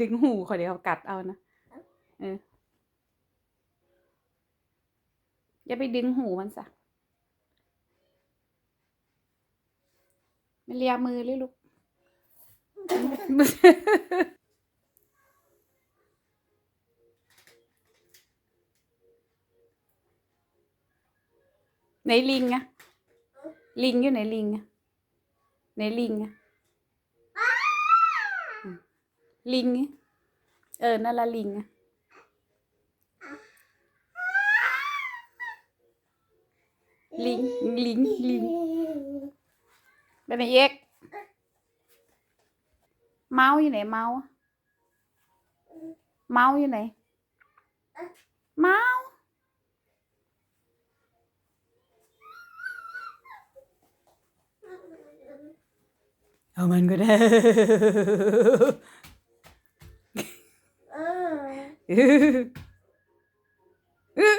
ดึงหูขอเดี๋ยวเขากัดเอานะเอออย่าไปดึงหูมันซะไม่เลียมือเลยลูก ไหนลิงอะลิงอยู่ไหนลิงอะไหนลิงอะอืม ลิง เออนั่นละลิงลิงลิงลิงเป็นไงเอกเมาอยู่ไหนเมาเมาอยู่ไหนเมาเอามันก็ได้ เออ